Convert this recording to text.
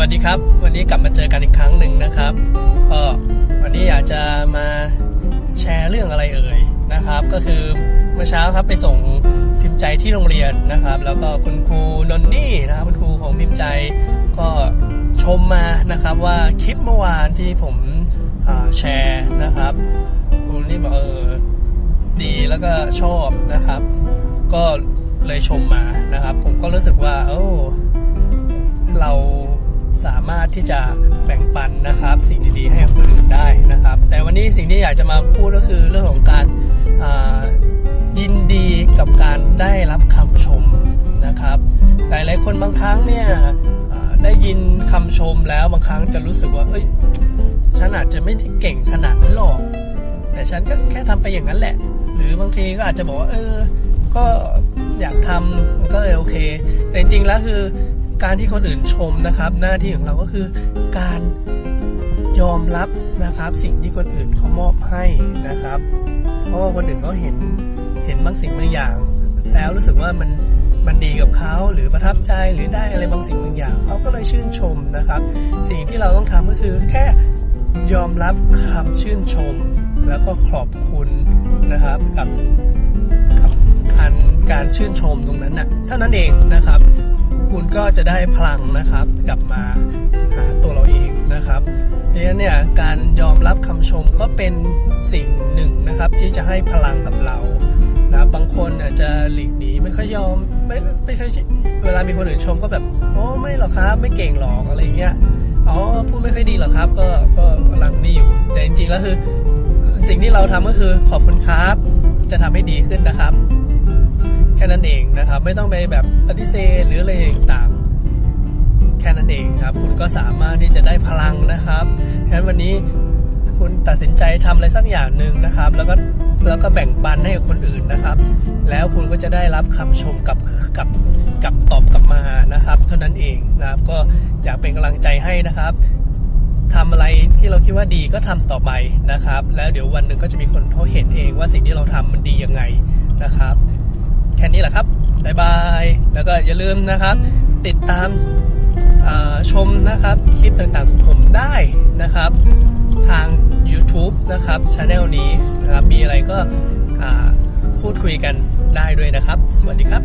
วัสดีครับ วันนี้กลับมาเจอกันอีกครั้งหนึ่งนะครับ ก็วันนี้อยากจะมาแชร์เรื่องอะไรเอ่ยนะครับ ก็คือเมื่อเช้าครับไปส่งพิมพ์ใจที่โรงเรียนนะครับ แล้วก็คุณครูนนนี่นะครับคุณครูของพิมพ์ใจก็ชมมานะครับว่าคลิปเมื่อวานที่ผมแชร์นะครับคุณนี่บอกเออดีแล้วก็ชอบนะครับ ก็เลยชมมานะครับ ผมก็รู้สึกว่าโอ้ ที่จะแบ่งปันนะครับ สิ่งดีๆ ให้กับคนอื่นได้นะครับ แต่วันนี้สิ่งที่อยากจะมาพูดก็คือเรื่องของการยินดีกับการได้รับคำชมนะครับ หลายๆคนบางครั้งเนี่ยได้ยินคำชมแล้วบางครั้งจะรู้สึกว่าเอ้ยฉันอาจจะไม่ได้เก่งขนาดนั้นหรอก แต่ฉันก็แค่ทำไปอย่างนั้นแหละ หรือบางทีก็อาจจะบอกว่าเออก็อยากทำก็เลยโอเค แต่จริงๆแล้วคือ การที่คนอื่นชมนะครับ หน้าที่ของเราก็คือการยอมรับนะครับสิ่งที่คนอื่นเขามอบให้นะครับ เพราะว่าคนอื่นเขาเห็นเห็นบางสิ่งบางอย่าง แล้วรู้สึกว่ามันมันดีกับเขาหรือประทับใจหรือได้อะไรบางสิ่งบางอย่างเขาก็เลยชื่นชมนะครับ สิ่งที่เราต้องทำก็คือแค่ยอมรับคำชื่นชม แล้วก็ขอบคุณนะครับกับกับการการชื่นชมตรงนั้นน่ะเท่านั้นเองนะครับ คุณก็จะได้พลังนะครับ กลับมาหาตัวเราเองนะครับเพราะฉะนั้นเนี่ยการยอมรับคำชมก็เป็นสิ่งหนึ่งนะครับที่จะให้พลังกับเรานะบางคนอาจจะหลีกหนีไม่ค่อยยอมไม่ไม่ค่อยเวลามีคนอื่นชมก็แบบโอ้ไม่หรอกครับ ไม่เก่งหรอกอะไรเงี้ยอ๋อพูดไม่ค่อยดีหรอกครับ ก็ก็กำลังนี่อยู่แต่จริงๆแล้วคือ สิ่งที่เราทำก็คือขอบคุณครับ จะทำให้ดีขึ้นนะครับ แค่นั้นเองนะครับ ไม่ต้องไปแบบปฏิเสธหรืออะไรต่างแค่นั้นเองครับ คุณก็สามารถที่จะได้พลังนะครับฉะนั้นวันนี้คุณตัดสินใจทำอะไรสักอย่างหนึ่งนะครับ แล้วก็แล้วก็แบ่งปันให้กับคนอื่นนะครับ แล้วคุณก็จะได้รับคำชมกับกับกับตอบกลับมานะครับ เท่านั้นเองนะครับ ก็อยากเป็นกำลังใจให้นะครับทำอะไรที่เราคิดว่าดีก็ทำต่อไปนะครับ แล้วเดี๋ยววันหนึ่งก็จะมีคนเขาเห็นเองว่าสิ่งที่เราทำมันดียังไงนะครับ แค่นี้แหละครับบ๊ายบาย แล้วก็อย่าลืมนะครับ ติดตามชมนะครับคลิปต่างๆของผมได้นะครับ ทาง YouTube นะครับช anel นี้นะครับมีอะไรก็พูดคุยกันได้ด้วยนะครับ สวัสดีครับ